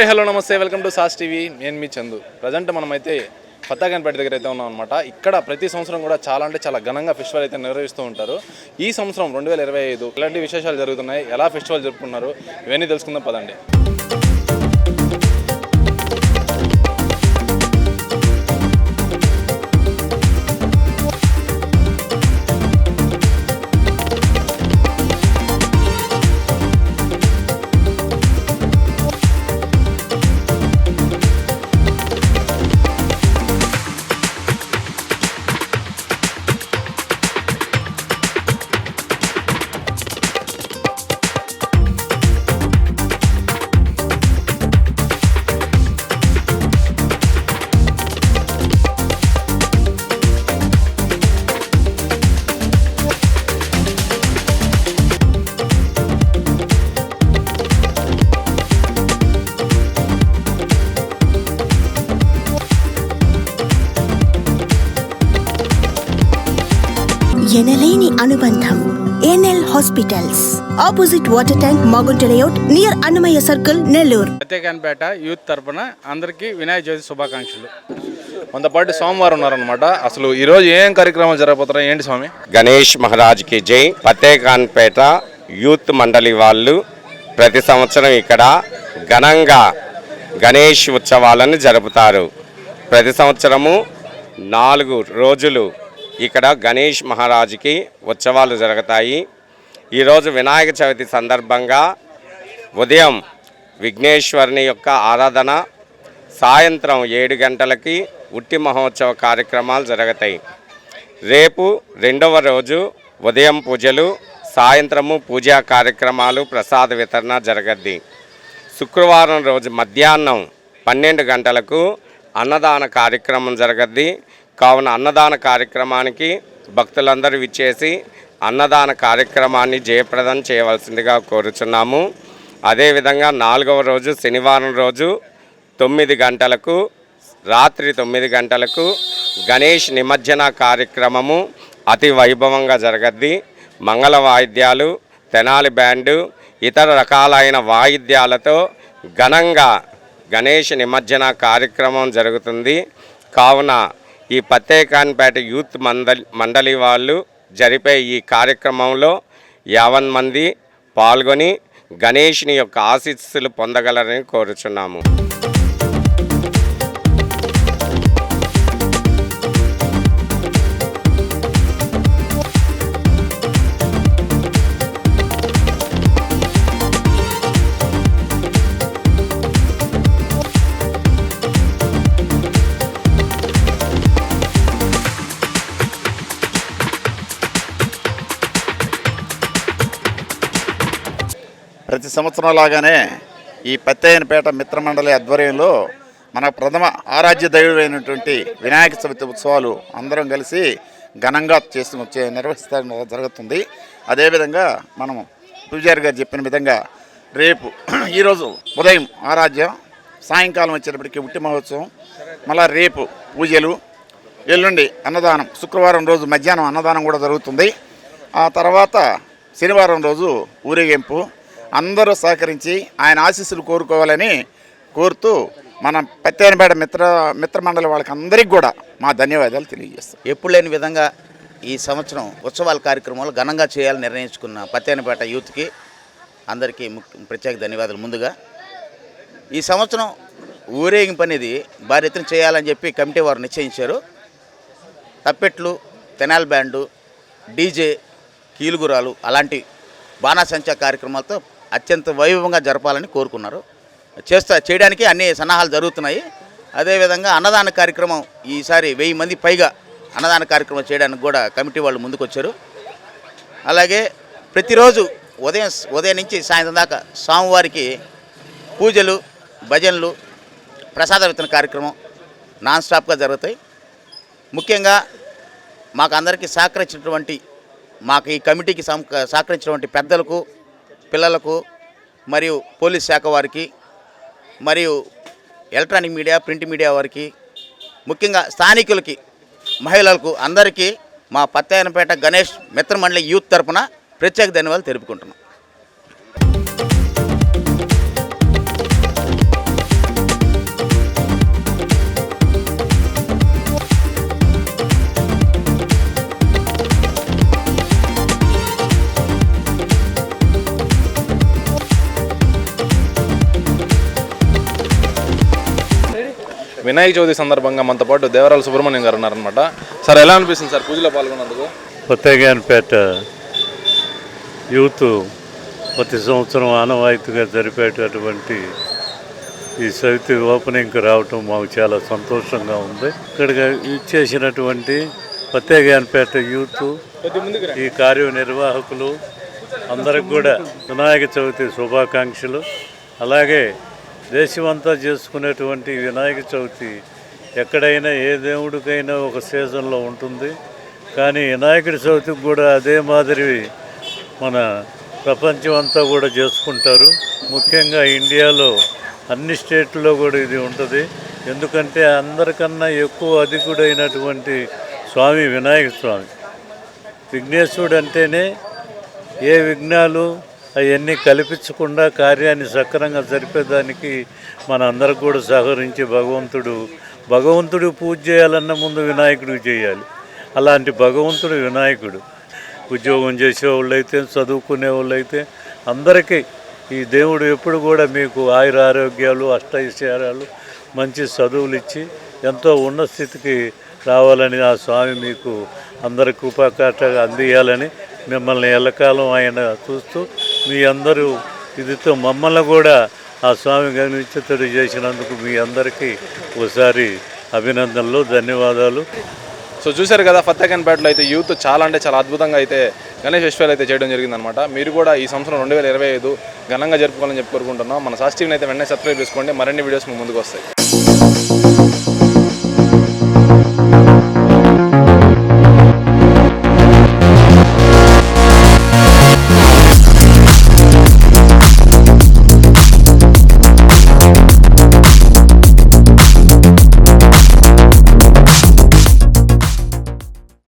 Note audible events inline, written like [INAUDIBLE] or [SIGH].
Hi hello నమస్తే welcome to సాస్ TV. నేను మీ చందు. ప్రజెంట్ మనమైతే పత్తాగన్పేట దగ్గర అయితే ఉన్నాం అనమాట ఇక్కడ ప్రతి సంవత్సరం కూడా చాలా అంటే చాలా ఘనంగా ఫెస్టివల్ అయితే నిర్వహిస్తూ ఉంటారు. ఈ సంవత్సరం రెండు వేల ఇరవై ఐదు ఇలాంటి విశేషాలు జరుగుతున్నాయి? ఎలా ఫెస్టివల్ జరుపుకున్నారు? ఇవన్నీ తెలుసుకుందాం పదండి. ఎనలేని అనుబంధం NL hospitals. Opposite water tank Magunta layout near Annamayya circle Nellore. Satyakanpeta youth తరపున అందరికీ వినాయక చవితి శుభాకాంక్షలు. మనతో సోమవారం ఉన్నారనమాట అసలు ఈ రోజు ఏం కార్యక్రమాలు జరగబోతున్నాయి? ఏంటి స్వామి? గణేష్ మహారాజ్కి జై. ఫతేఖాన్పేట యూత్ మండలి వాళ్ళు ప్రతి సంవత్సరం ఇక్కడ ఘనంగా గణేష్ ఉత్సవాలను జరుపుతారు. ప్రతి సంవత్సరము నాలుగు రోజులు ఇక్కడ గణేష్ మహారాజుకి ఉత్సవాలు జరుగుతాయి. ఈరోజు వినాయక చవితి సందర్భంగా ఉదయం విఘ్నేశ్వరుని యొక్క ఆరాధన సాయంత్రం ఏడు గంటలకి ఉట్టి మహోత్సవ కార్యక్రమాలు జరుగుతాయి. రేపు రెండవ రోజు ఉదయం పూజలు సాయంత్రము పూజా కార్యక్రమాలు ప్రసాద వితరణ జరగద్ది. శుక్రవారం రోజు మధ్యాహ్నం పన్నెండు గంటలకు అన్నదాన కార్యక్రమం జరగద్ది. కావున అన్నదాన కార్యక్రమానికి భక్తులందరూ విచ్చేసి అన్నదాన కార్యక్రమాన్ని జయప్రదం చేయవలసిందిగా కోరుచున్నాము. అదేవిధంగా నాలుగవ రోజు శనివారం రోజు తొమ్మిది గంటలకు రాత్రి తొమ్మిది గంటలకు గణేష్ నిమజ్జన కార్యక్రమము అతి వైభవంగా జరగద్ది. మంగళ వాయిద్యాలు తెనాలి బ్యాండు ఇతర రకాలైన వాయిద్యాలతో ఘనంగా గణేష్ నిమజ్జన కార్యక్రమం జరుగుతుంది. కావున ఈ పత్తేకాన్పేట యూత్ మండలి మండలి వాళ్ళు జరిపే ఈ కార్యక్రమంలో యావన్ మంది పాల్గొని గణేష్ని యొక్క ఆశీస్సులు పొందగలరని కోరుచున్నాము. ప్రతి సంవత్సరం లాగానే ఈ పత్తయ్యనపేట మిత్రమండలి ఆధ్వర్యంలో మన ప్రథమ ఆరాధ్య దైవమైనటువంటి వినాయక చవితి ఉత్సవాలు అందరం కలిసి ఘనంగా చేసి వచ్చే నిర్వహిస్తాం జరుగుతుంది. అదేవిధంగా మనం పూజారి గారు చెప్పిన విధంగా రేపు [CLEARS THROAT] ఈరోజు ఉదయం ఆరాధ్యం సాయంకాలం వచ్చేటప్పటికి ఉట్టి మహోత్సవం మళ్ళీ రేపు పూజలు ఎల్లుండి అన్నదానం శుక్రవారం రోజు మధ్యాహ్నం అన్నదానం కూడా జరుగుతుంది. ఆ తర్వాత శనివారం రోజు ఊరేగింపు అందరూ సహకరించి ఆయన ఆశీస్సులు కోరుకోవాలని కోరుతూ మన పత్తేనపేట మిత్ర మిత్రమండలి వాళ్ళకి అందరికీ కూడా మా ధన్యవాదాలు తెలియజేస్తాం. ఎప్పుడు లేని విధంగా ఈ సంవత్సరం ఉత్సవాల కార్యక్రమాలు ఘనంగా చేయాలని నిర్ణయించుకున్న పత్తేనపేట యూత్కి అందరికీ ప్రత్యేక ధన్యవాదాలు ముందుగా. ఈ సంవత్సరం ఊరేగింపు అనేది భారీ ఎత్తున చేయాలని చెప్పి కమిటీ వారు నిశ్చయించారు. తప్పెట్లు తెనాల్ బ్యాండు డీజే కీలుగురాలు అలాంటి బాణాసంచా కార్యక్రమాలతో అత్యంత వైభవంగా జరపాలని కోరుకున్నారు. చేస్తా చేయడానికి అన్ని సన్నాహాలు జరుగుతున్నాయి. అదేవిధంగా అన్నదాన కార్యక్రమం ఈసారి వెయ్యి మంది పైగా అన్నదాన కార్యక్రమం చేయడానికి కూడా కమిటీ వాళ్ళు ముందుకొచ్చారు. అలాగే ప్రతిరోజు ఉదయం ఉదయం నుంచి సాయంత్రం దాకా స్వామివారికి పూజలు భజనలు ప్రసాద వితరణ కార్యక్రమం నాన్ స్టాప్గా జరుగుతాయి. ముఖ్యంగా మాకు అందరికీ సహకరించినటువంటి మాకు ఈ కమిటీకి సహకరించినటువంటి పెద్దలకు పిల్లలకు మరియు పోలీస్ శాఖ వారికి మరియు ఎలక్ట్రానిక్ మీడియా ప్రింట్ మీడియా వారికి ముఖ్యంగా స్థానికులకి మహిళలకు అందరికీ మా పత్తాయనపేట గణేష్ మిత్రమండలి యూత్ తరపున ప్రత్యేక ధన్యవాదాలు తెలుపుకుంటున్నాం. వినాయక చవితి సందర్భంగా మనతో పాటు దేవరాల సుబ్రహ్మణ్యం గారు ఉన్నారనమాట సార్ ఎలా అనిపిస్తుంది సార్ పూజలో పాల్గొన్నందుకు? కొత్తగానిపేట యూత్ ప్రతి సంవత్సరం ఆనవాయితీగా జరిపేటటువంటి ఈ సవితి ఓపెనింగ్కి రావటం మాకు చాలా సంతోషంగా ఉంది. ఇక్కడికి ఇచ్చేసినటువంటి ప్రత్యేగానిపేట యూత్ ఈ కార్యనిర్వాహకులు అందరికి కూడా వినాయక చవితి శుభాకాంక్షలు. అలాగే దేశమంతా చేసుకునేటువంటి వినాయక చవితి ఎక్కడైనా ఏ దేవుడికైనా ఒక సీజన్లో ఉంటుంది. కానీ వినాయకుడి చవితికి కూడా అదే మాదిరి మన ప్రపంచం అంతా కూడా చేసుకుంటారు. ముఖ్యంగా ఇండియాలో అన్ని స్టేట్లో కూడా ఇది ఉంటుంది. ఎందుకంటే అందరికన్నా ఎక్కువ అధికుడైనటువంటి స్వామి వినాయక స్వామి. విఘ్నేశ్వరుడు అంటేనే ఏ విఘ్నాలు అవన్నీ కల్పించకుండా కార్యాన్ని సక్రంగా జరిపేదానికి మన అందరికి కూడా సహకరించి భగవంతుడు. భగవంతుడు పూజ చేయాలన్న ముందు వినాయకుడికి చేయాలి. అలాంటి భగవంతుడు వినాయకుడు. ఉద్యోగం చేసేవాళ్ళు అయితే చదువుకునే వాళ్ళు అయితే అందరికీ ఈ దేవుడు ఎప్పుడు కూడా మీకు ఆయుర ఆరోగ్యాలు అష్టైశ్వర్యాలు మంచి చదువులు ఇచ్చి ఎంతో ఉన్న స్థితికి రావాలని ఆ స్వామి మీకు అందరికి ఉపకాటగా అందియాలని మిమ్మల్ని ఎల్లకాలం ఆయన చూస్తూ మీ అందరూ ఇదితో మమ్మల్ని కూడా ఆ స్వామి గమనించతడు చేసినందుకు మీ అందరికీ ఒకసారి అభినందనలు ధన్యవాదాలు. సో చూశారు కదా ఫత్తేఖాన్పేటలో అయితే యూత్ చాలా అంటే చాలా అద్భుతంగా అయితే గణేష్ ఫెస్టివల్ అయితే చేయడం జరిగిందనమాట మీరు కూడా ఈ సంవత్సరం రెండు వేల ఇరవై ఐదు ఘనంగా జరుపుకోవాలని చెప్పి కోరుకుంటున్నాం. మన సాస్ టీవీని అయితే వెంటనే సబ్స్క్రైబ్ చేసుకోండి. మరిన్ని వీడియోస్ మీ ముందుకు వస్తాయి.